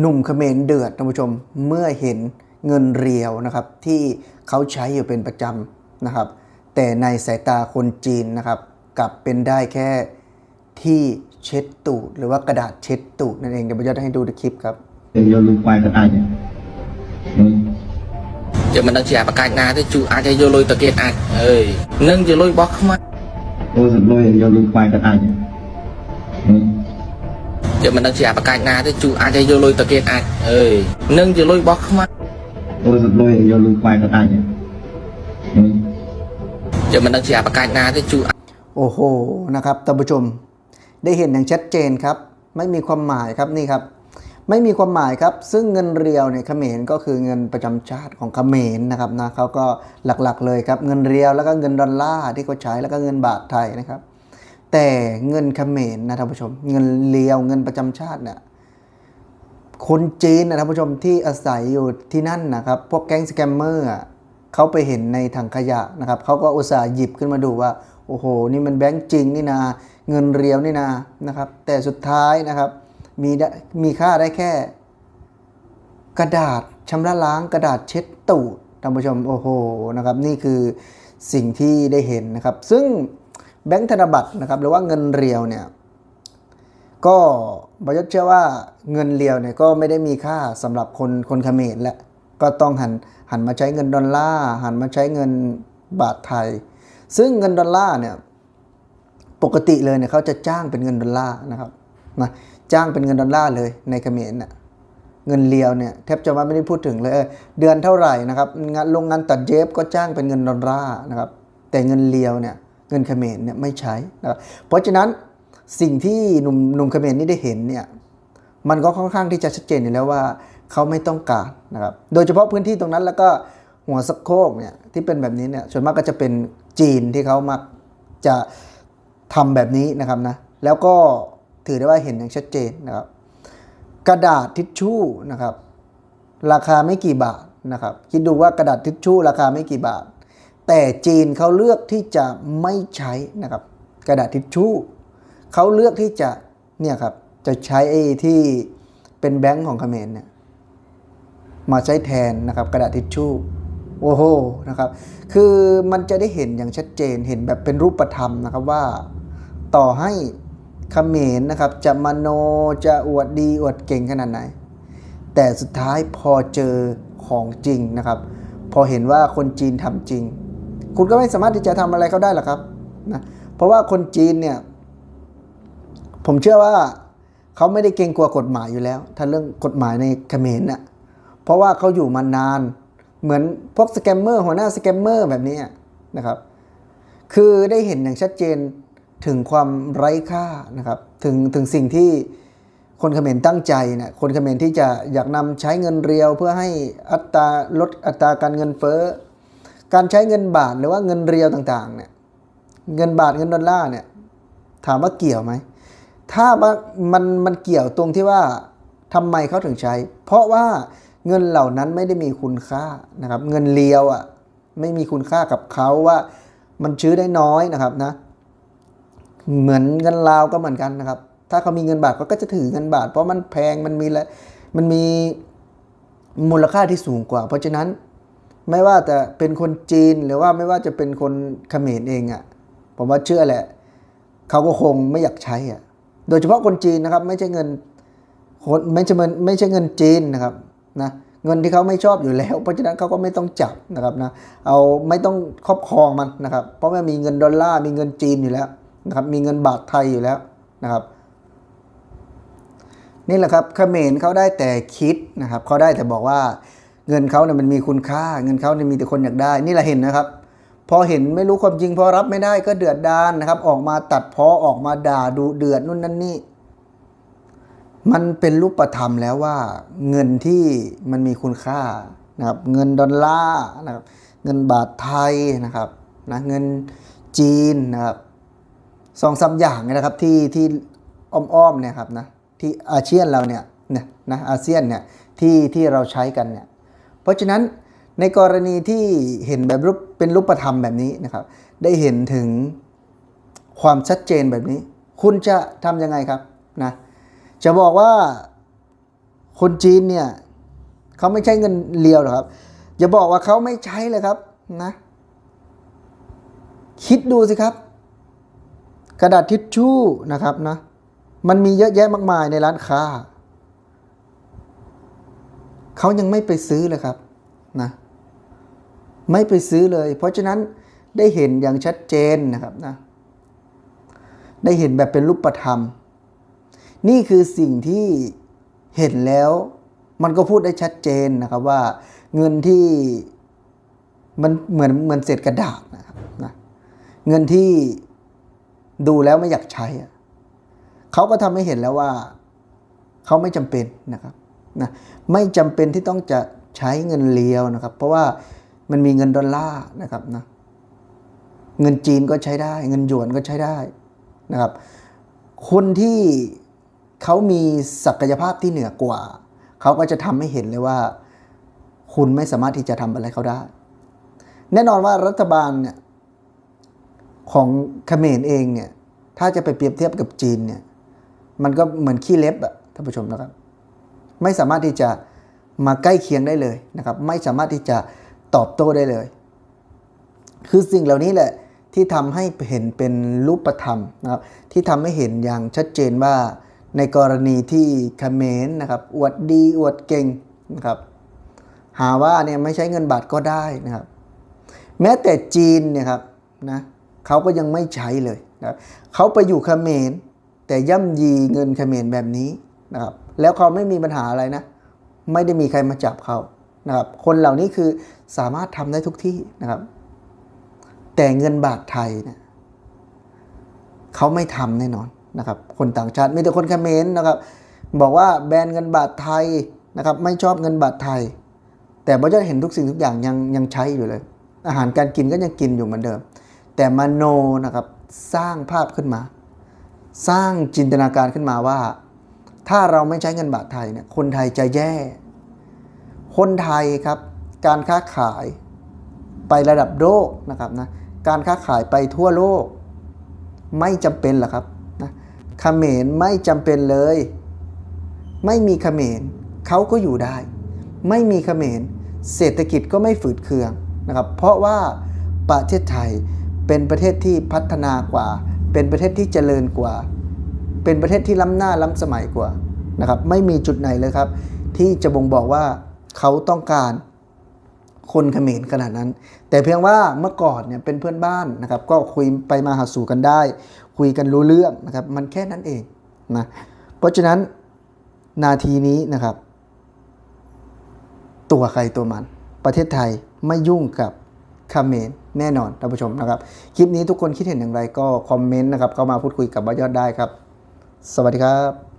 หนุ่มเขมรเดือดท่านผู้ชมเมื่อเห็นเงินเรียวนะครับที่เขาใช้อยู่เป็นประจำนะครับ แต่ในสายตาคนจีนนะครับ กลับเป็นได้แค่ที่เช็ดตูดหรือว่ากระดาษเช็ดตูดนั่นเองเดี๋ยวผมจะให้ดูคลิปครับเรียวลูกไปก็ได้เนี่ยจะมันต้องเชียประกันนาที่จูอาจจะโยลุยตะเกียบอาจเอ้ยนึ่งจะลุยบล็อกมาโอ้สุดลุยโยลุยไปก็ได้เนี่ย យើងមិនដឹងជាអាបកាច់ណាទេជួអាចឲ្យយកលុយទៅគេអាចអើយនឹងជាលុយរបស់ខ្មែរ tôi giật lôi vô lưu quay cái tay nhỉ ừ. យើងមិនដឹងជាអាបកាច់ណាទេជួ โอ้โหนะครับท่านผู้ชมได้เห็นอย่างชัดเจนครับ ไม่มีความหมายครับนี่ครับ ไม่มีความหมายครับ ซึ่งเงินเรียวเนี่ยเขมรก็คือเงินประจำชาติของเขมรนะครับนะเขาก็หลักๆเลยครับ เงินเรียวแล้วก็เงินดอลลาร์ที่เขาใช้แล้วก็เงินบาทไทยนะครับ แต่เงินเขมรนะท่านผู้ชม เงินเรียวเงินประจำชาติเนี่ยคนจีนนะท่านผู้ชมที่อาศัยอยู่ที่นั่นนะครับ พวกแก๊งสแกมเมอร์เขาไปเห็นในถังขยะนะครับเขาก็อุตส่าห์หยิบขึ้นมาดูว่า โอ้โห นี่มันแบงก์จริงนี่นา เงินเรียวนี่นานะครับ แต่สุดท้ายนะครับ มีมีค่าได้แค่ กระดาษชำระล้างกระดาษเช็ดตูดท่านผู้ชมโอ้โหนะครับ นี่คือสิ่งที่ได้เห็นนะครับ ซึ่ง แบงก์ธนบัตรนะครับหรือว่าเงินเรียวเนี่ยก็บยศเชื่อว่าเงินเรียวเนี่ยก็ไม่ได้มีค่าสำหรับคนคนเขมรและก็ต้องหันหันมาใช้เงินดอลลาร์หันมาใช้เงินบาทไทย ซึ่งเงินดอลลาร์เนี่ยปกติเลยเนี่ยเขาจะจ้างเป็นเงินดอลลาร์นะครับนะจ้างเป็นเงินดอลลาร์เลยในเขมรเนี่ยเงินเรียวเนี่ยแทบจะว่าไม่ได้พูดถึงเลยเเดือนเท่าไหร่นะครับงานโรงงานตัดเย็บก็จ้างเป็นเงินดอลลาร์นะครับแต่เงินเรียวเนี่ย เงินเขมรเนี่ยไม่ใช้นะครับเพราะฉะนั้นสิ่งที่หนุ่มหนุ่มเขมรนี่ได้เห็นเนี่ยมันก็ค่อนข้างที่จะชัดเจนอยู่แล้วว่าเขาไม่ต้องการนะครับ โดยเฉพาะพื้นที่ตรงนั้นแล้วก็หัวสะโคกเนี่ยที่เป็นแบบนี้เนี่ยส่วนมากก็จะเป็นจีนที่เขามักจะทำแบบนี้นะครับนะแล้วก็ถือได้ว่าเห็นอย่างชัดเจนนะครับ กระดาษทิชชู่นะครับ ราคาไม่กี่บาทนะครับ คิดดูว่ากระดาษทิชชู่ราคาไม่กี่บาท แต่จีนเขาเลือกที่จะไม่ใช้นะครับกระดาษทิชชู่เขาเลือกที่จะเนี่ยครับจะใช้ไอ้ที่เป็นแบงก์ของเขมรเนี่ยมาใช้แทนนะครับกระดาษทิชชู่โอ้โหนะครับคือมันจะได้เห็นอย่างชัดเจนเห็นแบบเป็นรูปธรรมนะครับว่าต่อให้เขมรนะครับจะมโนจะอวดดีอวดเก่งขนาดไหน แต่สุดท้ายพอเจอของจริงนะครับ พอเห็นว่าคนจีนทำจริง คุณก็ไม่สามารถที่จะทำอะไรเขาได้หรอกครับนะเพราะว่าคนจีนเนี่ยผมเชื่อว่าเขาไม่ได้เกรงกลัวกฎหมายอยู่แล้ว ถ้าเรื่องกฎหมายในเขมรน่ะเพราะว่าเขาอยู่มานาน เหมือนพวกสแกมเมอร์หัวหน้าสแกมเมอร์แบบนี้นะครับ คือได้เห็นอย่างชัดเจนถึงความไร้ค่านะครับ ถึงถึงสิ่งที่คนเขมรตั้งใจนี่ยคนเขมรที่จะอยากนำใช้เงินเรียวเพื่อให้อัตราลดอัตราการเงินเฟ้อ การใช้เงินบาทหรือว่าเงินเรียวต่างๆเนี่ยเงินบาทเงินดอลลาร์เนี่ยถามว่าเกี่ยวไหมถ้ามันมันมันเกี่ยวตรงที่ว่าทำไมเขาถึงใช้ เพราะว่าเงินเหล่านั้นไม่ได้มีคุณค่านะครับ เงินเลียวอะไม่มีคุณค่ากับเขาว่ามันชื้อได้น้อยนะครับนะ เหมือนเงินลาวก็เหมือนกันนะครับ ถ้าเขามีเงินบาทเขาก็จะถือเงินบาท เพราะมันแพงมันมีละมันมีมูลค่าที่สูงกว่า เพราะฉะนั้น ไม่ว่าจะเป็นคนจีนหรือว่าไม่ว่าจะเป็นคนเขมรเองอะผมว่าเชื่อแหละเขาก็คงไม่อยากใช้อะโดยเฉพาะคนจีนนะครับ ไม่ใช่เงินคนไม่ใช่เงินไม่ใช่เงินจีนนะครับนะเงินที่เขาไม่ชอบอยู่แล้ว เพราะฉะนั้นเขาก็ไม่ต้องจับนะครับนะเอาไม่ต้องครอบครองมันนะครับ เพราะว่ามีเงินดอลลาร์มีเงินจีนอยู่แล้วนะครับมีเงินบาทไทยอยู่แล้วนะครับ นี่แหละครับเขมรเขาได้แต่คิดนะครับเขาได้แต่บอกว่า เงินเขาเนี่ยมันมีคุณค่า เงินเขาเนี่ยมีแต่คนอยากได้ นี่แหละเห็นนะครับ พอเห็นไม่รู้ความจริงพอรับไม่ได้ก็เดือดดานนะครับ ออกมาตัดพอออกมาด่าดูเดือดนู่นนั่นนี่มันเป็นรูปธรรมแล้วว่า เงินที่มันมีคุณค่านะครับ เงินดอลลาร์นะครับเงินบาทไทยนะครับนะเงินจีนนะครับสองสามอย่างนยนะครับที่ที่อ้อมๆเนี่ยครับนะที่อาเซียนเราเนี่ยเนี่ยนะอาเซียนเนี่ยที่ที่เราใช้กันเนี่ย เพราะฉะนั้นในกรณีที่เห็นแบบรูปเป็นรูปธรรมแบบนี้นะครับ ได้เห็นถึงความชัดเจนแบบนี้ คุณจะทำยังไงครับนะจะบอกว่าคนจีนเนี่ยเขาไม่ใช้เงินเรียวหรอกครับอย่าบอกว่าเขาไม่ใช้เลยครับนะ คิดดูสิครับ กระดาษทิชชู่นะครับนะมันมีเยอะแยะมากมายในร้านค้า เขายังไม่ไปซื้อเลยครับนะไม่ไปซื้อเลย เพราะฉะนั้นได้เห็นอย่างชัดเจนนะครับนะได้เห็นแบบเป็นรูปธรรม นี่คือสิ่งที่เห็นแล้วมันก็พูดได้ชัดเจนนะครับว่าเงินที่มันเหมือนเหมือนเศษกระดาษนะครับนะเงินที่ดูแล้วไม่อยากใช้เขาก็ทำให้เห็นแล้วว่าเขาไม่จำเป็นนะครับ นะไม่จำเป็นที่ต้องจะใช้เงินเลียวนะครับ เพราะว่ามันมีเงินดอลลาร์นะครับนะเงินจีนก็ใช้ได้ เงินหยวนก็ใช้ได้นะครับ คนที่เขามีศักยภาพที่เหนือกว่า เขาก็จะทำให้เห็นเลยว่า คุณไม่สามารถที่จะทำอะไรเขาได้ แน่นอนว่ารัฐบาลเนี่ยของเขมรเองเนี่ยถ้าจะไปเปรียบเทียบกับจีนเนี่ยมันก็เหมือนขี้เล็บอะท่านผู้ชมนะครับ ไม่สามารถที่จะมาใกล้เคียงได้เลยนะครับ ไม่สามารถที่จะตอบโต้ได้เลย คือสิ่งเหล่านี้แหละที่ทำให้เห็นเป็นรูปธรรมนะครับ ที่ทำให้เห็นอย่างชัดเจนว่าในกรณีที่คเมรนะครับ อวดดีอวดเก่งนะครับ หาว่าเนี่ยไม่ใช้เงินบาทก็ได้นะครับ แม้แต่จีนเนี่ยครับนะเขาก็ยังไม่ใช้เลยนะครับเขาไปอยู่คเมรแต่ย่ำยีเงินคเมรแบบนี้นะครับ แล้วเขาไม่มีปัญหาอะไรนะ ไม่ได้มีใครมาจับเขานะครับ คนเหล่านี้คือสามารถทำได้ทุกที่นะครับ แต่เงินบาทไทยเนี่ยเขาไม่ทำแน่นอนนะครับ คนต่างชาติมีแต่คนเขมรนต์นะครับ บอกว่าแบนเงินบาทไทยนะครับ ไม่ชอบเงินบาทไทย แต่บอจะเห็นทุกสิ่งทุกอย่างยังยังใช้อยู่เลย อาหารการกินก็ยังกินอยู่เหมือนเดิม แต่มโนนะครับสร้างภาพขึ้นมา สร้างจินตนาการขึ้นมาว่า ถ้าเราไม่ใช้เงินบาทไทยเนี่ยคนไทยจะแย่ คนไทยครับ การค้าขายไประดับโลกนะครับนะการค้าขายไปทั่วโลก ไม่จำเป็นหรอครับนะเขมรไม่จำเป็นเลย ไม่มีเขมรเขาก็อยู่ได้ ไม่มีเขมรเศรษฐกิจก็ไม่ฝืดเคืองนะครับ เพราะว่าประเทศไทยเป็นประเทศที่พัฒนากว่า เป็นประเทศที่เจริญกว่า เป็นประเทศที่ล้ำหน้าล้ำสมัยกว่านะครับไม่มีจุดไหนเลยครับ ที่จะบ่งบอกว่าเขาต้องการคนเขมรขนาดนั้น แต่เพียงว่าเมื่อก่อนเนี่ยเป็นเพื่อนบ้านนะครับ ก็คุยไปมาหาสู่กันได้ คุยกันรู้เรื่องนะครับ มันแค่นั้นเองนะเพราะฉะนั้นนาทีนี้นะครับ ตัวใครตัวมัน ประเทศไทยไม่ยุ่งกับเขมรแน่นอนท่านผู้ชมนะครับ คลิปนี้ทุกคนคิดเห็นอย่างไรก็คอมเมนต์นะครับ เข้ามาพูดคุยกับบ้ายอดได้ครับ สวัสดีครับ